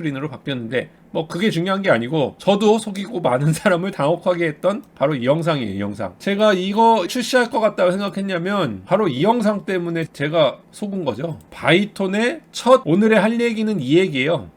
스크린으로 바뀌었는데 뭐 그게 중요한 게 아니고 저도 속이고 많은 사람을 당혹하게 했던 바로 이 영상이에요 이 영상. 제가 이거 출시할 것 같다고 생각했냐면 바로 이 영상 때문에 제가 속은 거죠. 바이톤의 첫 오늘의 할 얘기는 이 얘기예요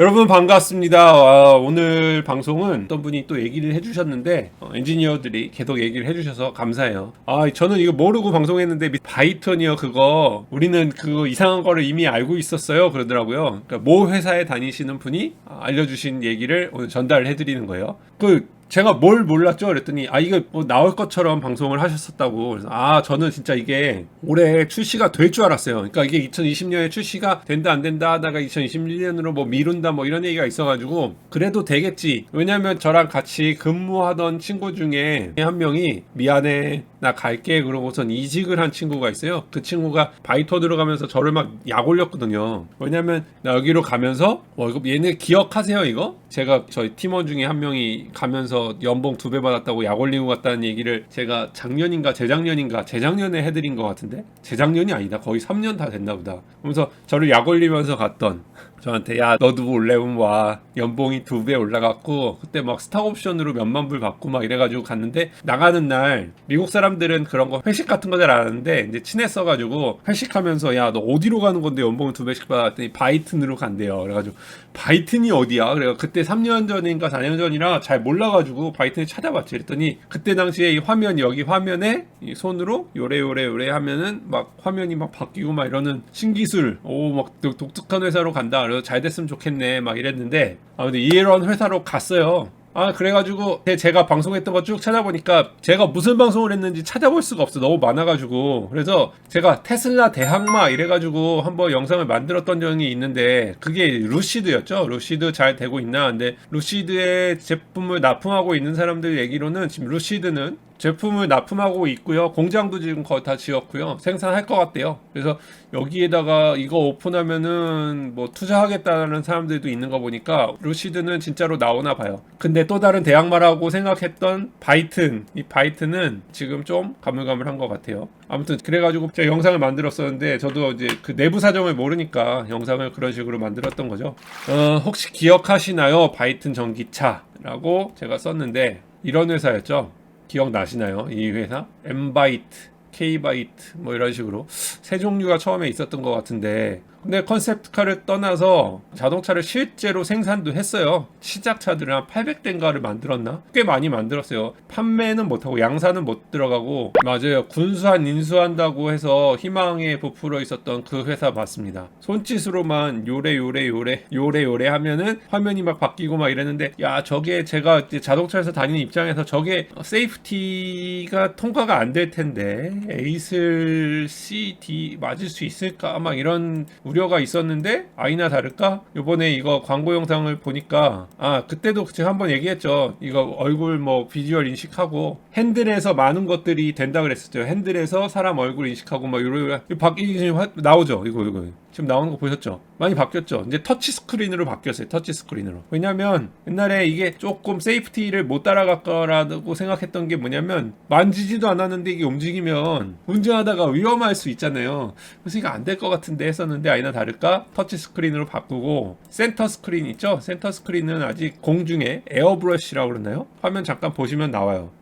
여러분 반갑습니다. 와, 오늘 방송은 어떤 분이 또 얘기를 해주셨는데 어, 엔지니어들이 계속 얘기를 해주셔서 감사해요. 아 저는 이거 모르고 방송했는데 미- 바이턴이요 그거 우리는 그거 이상한 거를 이미 알고 있었어요 그러더라고요. 그러니까 모 회사에 다니시는 분이 아, 알려주신 얘기를 오늘 전달을 해드리는 거예요. 그 제가 뭘 몰랐죠? 그랬더니 아 이거 뭐 나올 것처럼 방송을 하셨었다고 그래서 아 저는 진짜 이게 올해 출시가 될 줄 알았어요. 그러니까 이게 2020년에 출시가 된다 안 된다 하다가 2021년으로 뭐 미룬다 뭐 이런 얘기가 있어가지고 그래도 되겠지. 왜냐면 저랑 같이 근무하던 친구 중에 한 명이 미안해 나 갈게 그러고선 이직을 한 친구가 있어요. 그 친구가 바이터 들어가면서 저를 막 약 올렸거든요. 왜냐면 나 여기로 가면서 월급 얘네 기억하세요 이거? 제가 저희 팀원 중에 한 명이 가면서 연봉 두 배 받았다고 약 올리고 갔다는 얘기를 제가 작년인가 재작년인가 재작년에 해드린 것 같은데 재작년이 아니다 거의 3년 다 됐나 보다. 그러면서 저를 약 올리면서 갔던 저한테 야 너도 올레면 와. 연봉이 두 배 올라갔고 그때 막 스탁 옵션으로 몇만 불 받고 막 이래가지고 갔는데 나가는 날 미국 사람들은 그런 거 회식 같은 거잘안 하는데 이제 친했어가지고 회식하면서 야 너 어디로 가는 건데? 연봉을 두 배씩 받았더니 바이튼으로 간대요. 그래가지고 바이튼이 어디야? 그래가 그때 3년 전인가 4년 전이라 잘 몰라가지고 바이튼을 찾아봤지. 그랬더니 그때 당시에 이 화면 여기 화면에 이 손으로 요래요래 요래 하면은 막 화면이 막 바뀌고 막 이러는 신기술 오 막 독특한 회사로 간다 그래서 잘 됐으면 좋겠네 막 이랬는데 아무튼 이런 회사로 갔어요. 아 그래가지고 제- 제가 방송했던 거 쭉 찾아보니까 제가 무슨 방송을 했는지 찾아볼 수가 없어. 너무 많아가지고. 그래서 제가 테슬라 대항마 이래가지고 한번 영상을 만들었던 적이 있는데 그게 루시드였죠? 루시드 잘 되고 있나? 근데 루시드의 제품을 납품하고 있는 사람들 얘기로는 지금 루시드는 제품을 납품하고 있고요. 공장도 지금 거의 다 지었고요. 생산할 것 같대요. 그래서 여기에다가 이거 오픈하면은 뭐 투자하겠다는 사람들도 있는 거 보니까 루시드는 진짜로 나오나 봐요. 근데 또 다른 대항마라고 생각했던 바이튼, 이 바이튼은 지금 좀 가물가물한 것 같아요. 아무튼 그래가지고 제가 영상을 만들었었는데 저도 이제 그 내부 사정을 모르니까 영상을 그런 식으로 만들었던 거죠. 어, 혹시 기억하시나요? 바이튼 전기차라고 제가 썼는데 이런 회사였죠. 기억나시나요? 이 회사? 엠바이트, K바이트 뭐 이런 식으로 세 종류가 처음에 있었던 것 같은데 근데 컨셉트카를 떠나서 자동차를 실제로 생산도 했어요. 시작차들을 한 800대인가를 만들었나? 꽤 많이 만들었어요. 판매는 못하고 양산은 못 들어가고 맞아요. 군수한 인수한다고 해서 희망에 부풀어 있었던 그 회사 맞습니다. 손짓으로만 요래 요래 요래 요래 요래 하면은 화면이 막 바뀌고 막 이랬는데 야 저게 제가 자동차에서 다니는 입장에서 저게 세이프티가 통과가 안 될 텐데 에이슬 C, D 맞을 수 있을까 막 이런 우려가 있었는데 아니나 다를까? 요번에 이거 광고 영상을 보니까 아 그때도 제가 한번 얘기했죠. 이거 얼굴 뭐 비주얼 인식하고 핸들에서 많은 것들이 된다 그랬었죠. 핸들에서 사람 얼굴 인식하고 막 요런 화- 나오죠. 이거 이거 지금 나오는 거 보셨죠? 많이 바뀌었죠? 이제 터치 스크린으로 바뀌었어요 터치 스크린으로. 왜냐면 옛날에 이게 조금 세이프티를 못 따라갈 거라고 생각했던 게 뭐냐면 만지지도 않았는데 이게 움직이면 운전하다가 위험할 수 있잖아요. 그래서 이거 안 될 것 같은데 했었는데 아니나 다를까? 터치 스크린으로 바꾸고 센터 스크린 있죠? 센터 스크린은 아직 공중에 에어브러쉬라고 그러나요? 화면 잠깐 보시면 나와요.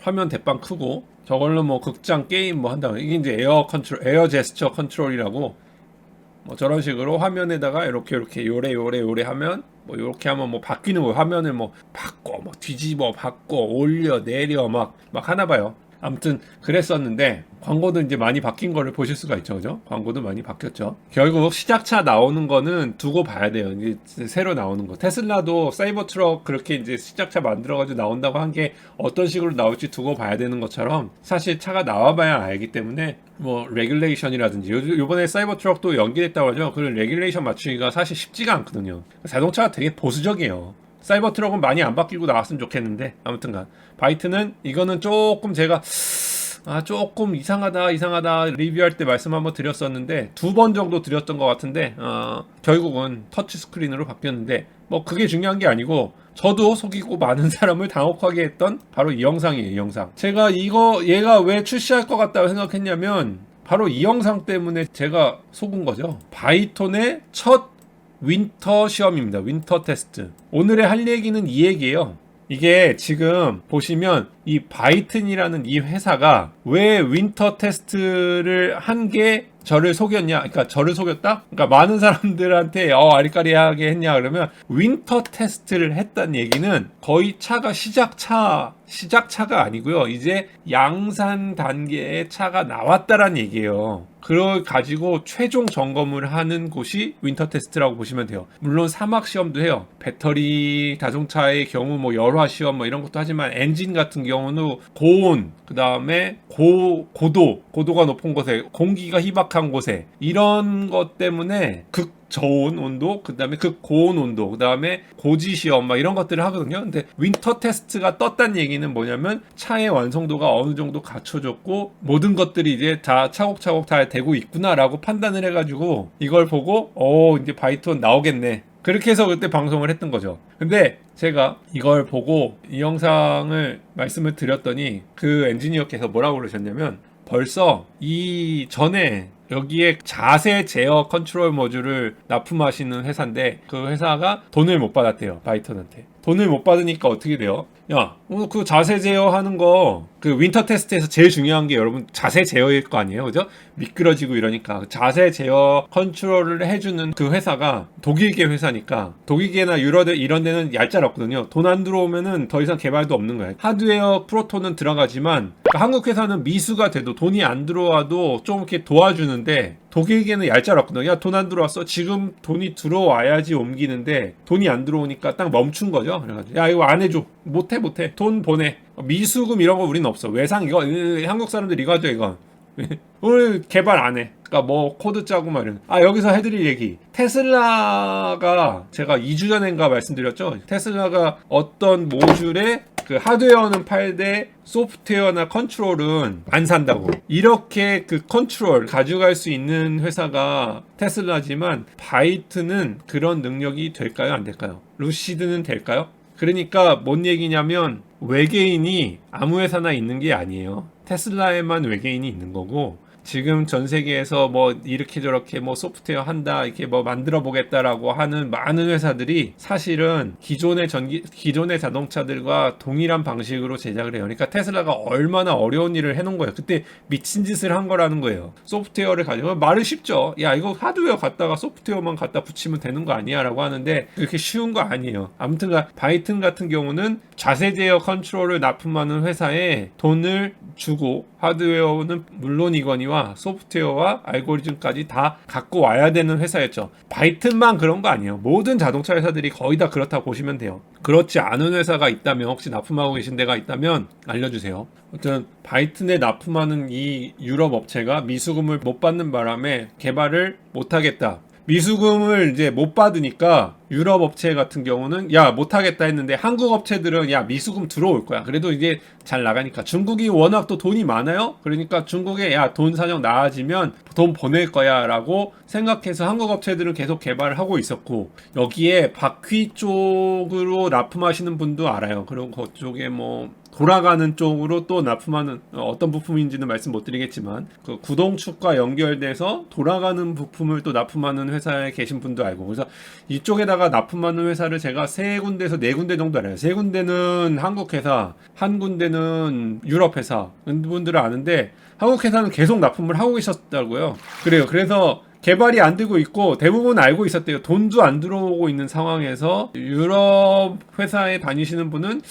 화면 대빵 크고 저걸로 뭐 극장 게임 뭐 한다 이게 이제 에어 컨트롤 에어 제스처 컨트롤이라고 뭐 저런 식으로 화면에다가 이렇게 이렇게 요래 요래 요래 하면 뭐 이렇게 하면 뭐 바뀌는 거예요. 화면을 뭐 바꿔 뭐 뒤집어 바꿔 올려 내려 막 막 하나 봐요 아무튼 그랬었는데 광고도 이제 많이 바뀐 거를 보실 수가 있죠 그죠? 광고도 많이 바뀌었죠. 결국 시작차 나오는 거는 두고 봐야 돼요. 이제 새로 나오는 거. 테슬라도 사이버 트럭 그렇게 이제 시작차 만들어가지고 나온다고 한 게 어떤 식으로 나올지 두고 봐야 되는 것처럼 사실 차가 나와봐야 알기 때문에 뭐 레귤레이션이라든지 요- 요번에 사이버 트럭도 연기됐다고 하죠? 그런 레귤레이션 맞추기가 사실 쉽지가 않거든요. 자동차가 되게 보수적이에요 사이버 트럭은 많이 안 바뀌고 나왔으면 좋겠는데. 아무튼간. 바이트는 이거는 조금 제가 아 조금 이상하다 이상하다 리뷰할 때 말씀 한번 드렸었는데 두 번 정도 드렸던 것 같은데 어, 결국은 터치 스크린으로 바뀌었는데 뭐 그게 중요한 게 아니고 저도 속이고 많은 사람을 당혹하게 했던 바로 이 영상이에요 이 영상. 제가 이거 얘가 왜 출시할 것 같다고 생각했냐면 바로 이 영상 때문에 제가 속은 거죠. 바이톤의 첫 윈터 시험입니다. 윈터 테스트. 오늘의 할 얘기는 이 얘기예요. 이게 지금 보시면 이 바이튼이라는 이 회사가 왜 윈터 테스트를 한 게 저를 속였냐? 그러니까 저를 속였다? 그러니까 많은 사람들한테 어 아리까리하게 했냐 그러면 윈터 테스트를 했다는 얘기는 거의 차가 시작차 시작차가 아니고요. 이제 양산 단계의 차가 나왔다라는 얘기예요. 그걸 가지고 최종 점검을 하는 곳이 윈터 테스트라고 보시면 돼요. 물론 사막 시험도 해요. 배터리 자동차의 경우 뭐 열화 시험 뭐 이런 것도 하지만 엔진 같은 경우 는 고온, 그 다음에 고 고도, 고도가 높은 곳에 공기가 희박한 곳에 이런 것 때문에 극 저온 온도, 그 다음에 극 고온 온도, 그 다음에 고지 시험 막 이런 것들을 하거든요. 근데 윈터 테스트가 떴다는 얘기는 뭐냐면 차의 완성도가 어느 정도 갖춰졌고 모든 것들이 이제 다 차곡차곡 다 되고 있구나라고 판단을 해가지고 이걸 보고 어 이제 바이톤 나오겠네. 그렇게 해서 그때 방송을 했던 거죠. 근데 제가 이걸 보고 이 영상을 말씀을 드렸더니 그 엔지니어께서 뭐라고 그러셨냐면 벌써 이 전에 여기에 자세 제어 컨트롤 모듈을 납품하시는 회사인데 그 회사가 돈을 못 받았대요 바이턴한테 돈을 못 받으니까 어떻게 돼요? 야, 오늘 그 자세 제어 하는 거그 윈터 테스트에서 제일 중요한 게 여러분 자세 제어일 거 아니에요, 그죠? 미끄러지고 이러니까 자세 제어 컨트롤을 해주는 그 회사가 독일계 회사니까 독일계나 유럽 이런 데는 얄짤없거든요. 돈 안 들어오면은 더 이상 개발도 없는 거예요. 하드웨어 프로토는 들어가지만 그러니까 한국 회사는 미수가 돼도 돈이 안 들어와도 좀 이렇게 도와주는데 독일계는 얄짤없거든요. 야, 돈 안 들어왔어. 지금 돈이 들어와야지 옮기는데 돈이 안 들어오니까 딱 멈춘 거죠. 그래가지고 야 이거 안 해줘. 못해 못해. 돈 보내. 미수금 이런 거 우리는 없어. 외상 이거 으, 한국 사람들 이거 하죠 이거. 오늘 개발 안 해. 그러니까 뭐 코드 짜고 막 이런. 아 여기서 해드릴 얘기. 테슬라가 제가 2주 전인가 말씀드렸죠. 테슬라가 어떤 모듈에 그 하드웨어는 팔되 소프트웨어나 컨트롤은 안 산다고. 이렇게 그 컨트롤 가져갈 수 있는 회사가 테슬라지만 바이트는 그런 능력이 될까요? 안 될까요? 루시드는 될까요? 그러니까 뭔 얘기냐면 외계인이 아무 회사나 있는 게 아니에요. 테슬라에만 외계인이 있는 거고 지금 전 세계에서 뭐 이렇게 저렇게 뭐 소프트웨어 한다 이렇게 뭐 만들어 보겠다라고 하는 많은 회사들이 사실은 기존의 전기 기존의 자동차들과 동일한 방식으로 제작을 해요. 그러니까 테슬라가 얼마나 어려운 일을 해놓은 거예요. 그때 미친 짓을 한 거라는 거예요. 소프트웨어를 가지고 말은 쉽죠. 야 이거 하드웨어 갖다가 소프트웨어만 갖다 붙이면 되는 거 아니야라고 하는데 그렇게 쉬운 거 아니에요. 아무튼 바이튼 같은 경우는 자세 제어 컨트롤을 납품하는 회사에 돈을 주고 하드웨어는 물론이거니와 소프트웨어와 알고리즘까지 다 갖고 와야 되는 회사였죠. 바이튼만 그런 거 아니에요. 모든 자동차 회사들이 거의 다 그렇다고 보시면 돼요. 그렇지 않은 회사가 있다면 혹시 납품하고 계신 데가 있다면 알려주세요. 아무튼 바이튼에 납품하는 이 유럽 업체가 미수금을 못 받는 바람에 개발을 못 하겠다. 미수금을 이제 못 받으니까 유럽 업체 같은 경우는 야 못하겠다 했는데 한국 업체들은 야 미수금 들어올 거야. 그래도 이게 잘 나가니까. 중국이 워낙 또 돈이 많아요. 그러니까 중국에 야 돈 사정 나아지면 돈 보낼 거야 라고 생각해서 한국 업체들은 계속 개발을 하고 있었고 여기에 바퀴 쪽으로 납품하시는 분도 알아요. 그리고 그쪽에 뭐 돌아가는 쪽으로 또 납품하는 어, 어떤 부품인지는 말씀 못 드리겠지만 그 구동축과 연결돼서 돌아가는 부품을 또 납품하는 회사에 계신 분도 알고 그래서 이쪽에다가 납품하는 회사를 제가 세 군데에서 네 군데 정도 알아요. 세 군데는 한국 회사, 한 군데는 유럽 회사 분들을 아는데 한국 회사는 계속 납품을 하고 계셨다고요. 그래요. 그래서 개발이 안 되고 있고 대부분 알고 있었대요. 돈도 안 들어오고 있는 상황에서 유럽 회사에 다니시는 분은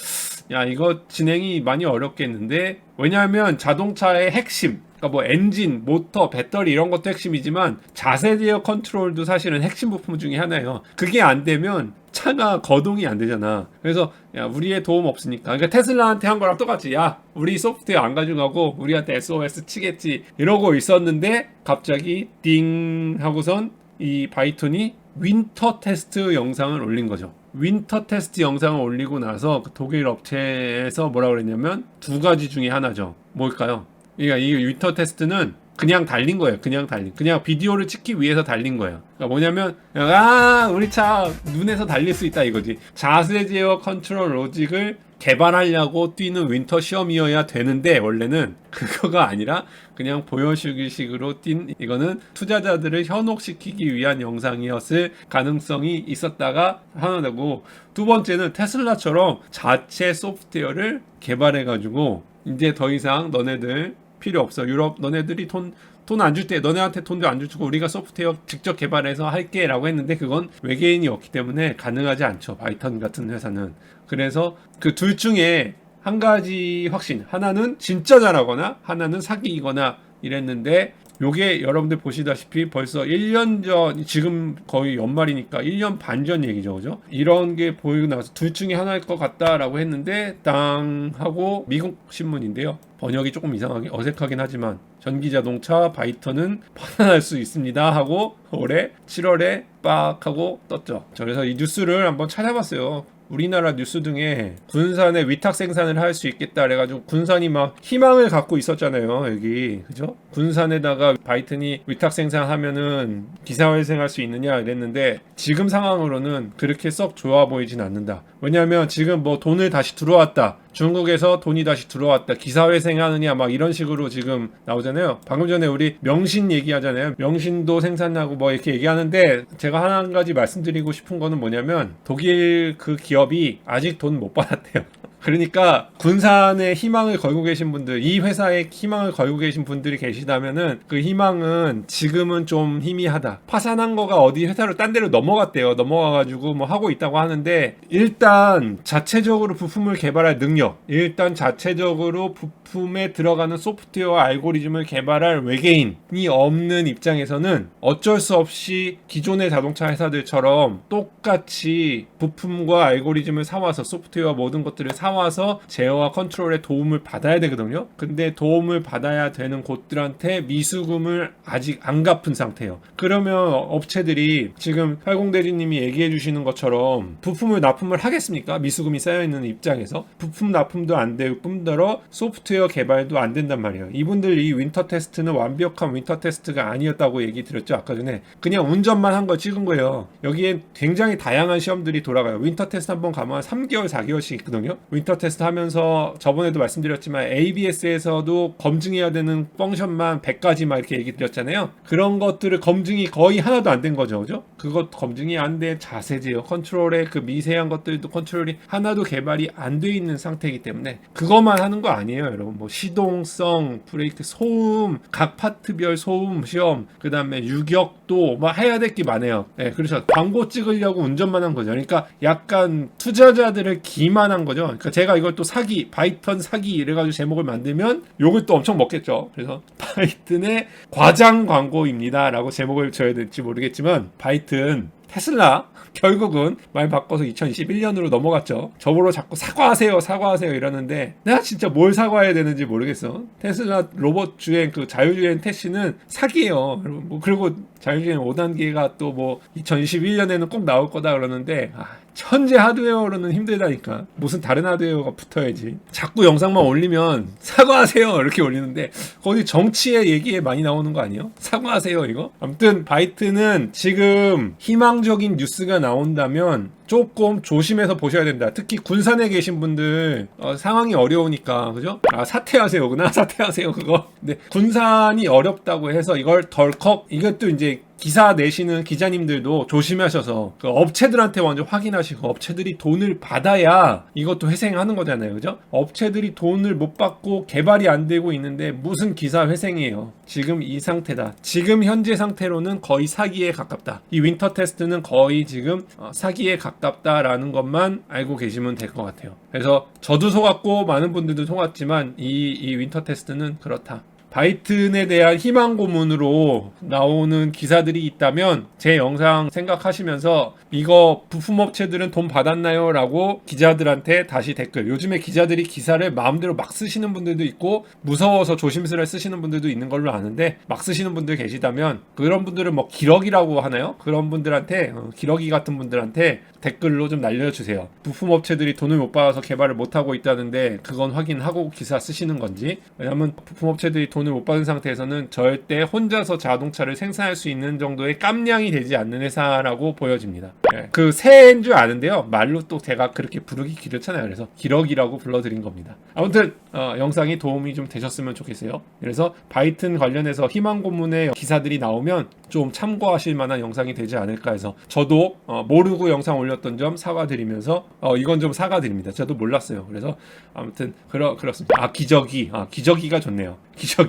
야 이거 진행이 많이 어렵겠는데 왜냐하면 자동차의 핵심 그러니까 뭐 엔진, 모터, 배터리 이런 것도 핵심이지만 자세 제어 컨트롤도 사실은 핵심 부품 중에 하나예요. 그게 안 되면 차가 거동이 안 되잖아. 그래서 야 우리의 도움 없으니까. 그러니까 테슬라한테 한 거랑 똑같이 야 우리 소프트웨어 안 가져가고 우리한테 SOS 치겠지 이러고 있었는데 갑자기 띵 하고선 이 바이톤이 윈터 테스트 영상을 올린 거죠. 윈터 테스트 영상을 올리고 나서 그 독일 업체에서 뭐라 그랬냐면 두 가지 중에 하나죠. 뭘까요? 그러니까 이 윈터 테스트는 그냥 달린 거예요. 그냥 달린. 그냥 비디오를 찍기 위해서 달린 거예요. 그러니까 뭐냐면 아 우리 차 눈에서 달릴 수 있다 이거지. 자세 제어 컨트롤 로직을 개발하려고 뛰는 윈터 시험이어야 되는데 원래는 그거가 아니라 그냥 보여주기식으로 뛴 이거는 투자자들을 현혹시키기 위한 영상이었을 가능성이 있었다가 하나되고 두 번째는 테슬라처럼 자체 소프트웨어를 개발해 가지고 이제 더 이상 너네들 필요 없어. 유럽 너네들이 돈 돈 안 줄 때 너네한테 돈도 안 주고 우리가 소프트웨어 직접 개발해서 할게 라고 했는데 그건 외계인이 없기 때문에 가능하지 않죠. 바이턴 같은 회사는 그래서 그 둘 중에 한 가지 확신 하나는 진짜 잘하거나 하나는 사기이거나 이랬는데 요게 여러분들 보시다시피 벌써 1년 전 지금 거의 연말이니까 1년 반 전 얘기죠 그죠? 이런 게 보이고 나서 둘 중에 하나일 것 같다라고 했는데 땅 하고 미국 신문인데요. 번역이 조금 이상하게 어색하긴 하지만 전기 자동차 바이터는 판단할 수 있습니다 하고 올해 7월에 빡 하고 떴죠. 그래서 이 뉴스를 한번 찾아봤어요 우리나라 뉴스 등에 군산에 위탁 생산을 할 수 있겠다 그래가지고 군산이 막 희망을 갖고 있었잖아요 여기. 그죠? 군산에다가 바이튼이 위탁 생산하면은 기사회생할 수 있느냐 이랬는데 지금 상황으로는 그렇게 썩 좋아 보이진 않는다. 왜냐하면 지금 뭐 돈을 다시 들어왔다 중국에서 돈이 다시 들어왔다 기사회생하느냐 막 이런 식으로 지금 나오잖아요. 방금 전에 우리 명신 얘기하잖아요. 명신도 생산하고 뭐 이렇게 얘기하는데 제가 한 가지 말씀드리고 싶은 거는 뭐냐면 독일 그 기업이 아직 돈 못 받았대요 그러니까 군산에 희망을 걸고 계신 분들, 이 회사에 희망을 걸고 계신 분들이 계시다면은 그 희망은 지금은 좀 희미하다. 파산한 거가 어디 회사로 딴 데로 넘어갔대요. 넘어가가지고 뭐 하고 있다고 하는데 일단 자체적으로 부품을 개발할 능력, 일단 자체적으로 부품에 들어가는 소프트웨어 알고리즘을 개발할 외계인이 없는 입장에서는 어쩔 수 없이 기존의 자동차 회사들처럼 똑같이 부품과 알고리즘을 사와서 소프트웨어 모든 것들을 사사 와서 제어와 컨트롤에 도움을 받아야 되거든요. 근데 도움을 받아야 되는 곳들한테 미수금을 아직 안 갚은 상태예요. 그러면 업체들이 지금 팔공대리님이 얘기해 주시는 것처럼 부품을 납품을 하겠습니까? 미수금이 쌓여 있는 입장에서 부품 납품도 안 되고 뿐더러 소프트웨어 개발도 안 된단 말이에요. 이분들 이 윈터 테스트는 완벽한 윈터 테스트가 아니었다고 얘기 드렸죠 아까 전에 그냥 운전만 한 거 찍은 거예요. 여기에 굉장히 다양한 시험들이 돌아가요. 윈터 테스트 한번 가면 3개월 4개월씩 있거든요. 윈터 테스트 하면서 저번에도 말씀드렸지만 ABS에서도 검증해야 되는 펑션만 100가지 막 이렇게 얘기 드렸잖아요. 그런 것들을 검증이 거의 하나도 안 된 거죠. 그죠? 그것 검증이 안 돼 자세 제어 컨트롤의 그 미세한 것들도 컨트롤이 하나도 개발이 안 돼 있는 상태이기 때문에 그것만 하는 거 아니에요, 여러분. 뭐 시동성, 브레이크 소음, 각 파트별 소음 시험, 그다음에 유격도 막 해야 될 게 많아요. 네, 그렇죠. 광고 찍으려고 운전만 한 거죠. 그러니까 약간 투자자들을 기만한 거죠. 그러니까 제가 이걸 또 사기, 바이턴 사기 이래가지고 제목을 만들면 욕을 또 엄청 먹겠죠. 그래서 바이튼의 과장 광고입니다라고 제목을 줘야 될지 모르겠지만 바이튼 테슬라 결국은 말 바꿔서 2021년으로 넘어갔죠. 저보러 자꾸 사과하세요, 사과하세요 이러는데 내가 진짜 뭘 사과해야 되는지 모르겠어. 테슬라 로봇 주행 그 자율주행 택시는 사기예요. 뭐 그리고 자율주행 5단계가 또 뭐 2021년에는 꼭 나올 거다 그러는데 아, 현재 하드웨어로는 힘들다니까 무슨 다른 하드웨어가 붙어야지 자꾸 영상만 올리면 사과하세요 이렇게 올리는데 거기 정치의 얘기에 많이 나오는 거 아니에요? 사과하세요 이거? 아무튼 바이트는 지금 희망 적인 뉴스가 나온다면 조금 조심해서 보셔야 된다. 특히 군산에 계신 분들 어, 상황이 어려우니까 그죠? 아 사퇴하세요구나 사퇴하세요 그거. 근데 군산이 어렵다고 해서 이걸 덜컥 이것도 이제 기사 내시는 기자님들도 조심하셔서 그 업체들한테 먼저 확인하시고 업체들이 돈을 받아야 이것도 회생하는 거잖아요. 그죠? 업체들이 돈을 못 받고 개발이 안 되고 있는데 무슨 기사 회생이에요. 지금 이 상태다. 지금 현재 상태로는 거의 사기에 가깝다. 이 윈터 테스트는 거의 지금 어, 사기에 가깝다 라는 것만 알고 계시면 될 것 같아요. 그래서 저도 속았고 많은 분들도 속았지만 이, 이 윈터 테스트는 그렇다. 바이튼에 대한 희망 고문으로 나오는 기사들이 있다면 제 영상 생각하시면서 이거 부품업체들은 돈 받았나요? 라고 기자들한테 다시 댓글 요즘에 기자들이 기사를 마음대로 막 쓰시는 분들도 있고 무서워서 조심스레 쓰시는 분들도 있는 걸로 아는데 막 쓰시는 분들 계시다면 그런 분들은 뭐 기러기라고 하나요? 그런 분들한테 어, 기러기 같은 분들한테 댓글로 좀 날려주세요 부품업체들이 돈을 못 받아서 개발을 못하고 있다는데 그건 확인하고 기사 쓰시는 건지 왜냐면 부품업체들이 돈 돈을 못 받은 상태에서는 절대 혼자서 자동차를 생산할 수 있는 정도의 깜냥이 되지 않는 회사라고 보여집니다. 예, 그 새인 줄 아는데요. 말로 또 제가 그렇게 부르기 기르잖아요. 그래서 기러기라고 불러드린 겁니다. 아무튼 어, 영상이 도움이 좀 되셨으면 좋겠어요. 그래서 바이튼 관련해서 희망 고문의 기사들이 나오면 좀 참고하실 만한 영상이 되지 않을까 해서 저도 어, 모르고 영상 올렸던 점 사과드리면서 어, 이건 좀 사과드립니다. 저도 몰랐어요. 그래서 아무튼 그러 그렇습니다. 아 기저귀, 아 기저귀가 좋네요. 기저귀.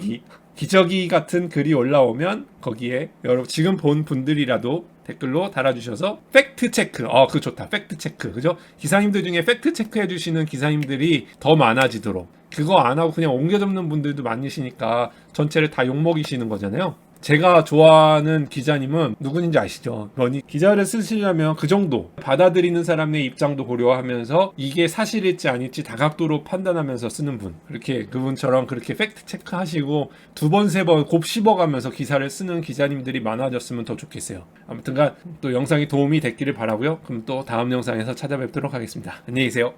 기저귀 같은 글이 올라오면 거기에 여러분 지금 본 분들이라도 댓글로 달아주셔서 팩트 체크. 어, 그 좋다. 팩트 체크. 그죠? 기사님들 중에 팩트 체크 해주시는 기사님들이 더 많아지도록. 그거 안 하고 그냥 옮겨 접는 분들도 많으시니까 전체를 다 욕먹이시는 거잖아요. 제가 좋아하는 기자님은 누구인지 아시죠? 러니 기자를 쓰시려면 그 정도 받아들이는 사람의 입장도 고려하면서 이게 사실일지 아닐지 다각도로 판단하면서 쓰는 분 그렇게 그분처럼 그렇게 팩트 체크하시고 두 번 세 번 곱씹어가면서 기사를 쓰는 기자님들이 많아졌으면 더 좋겠어요. 아무튼간 또 영상이 도움이 됐기를 바라고요. 그럼 또 다음 영상에서 찾아뵙도록 하겠습니다. 안녕히 계세요.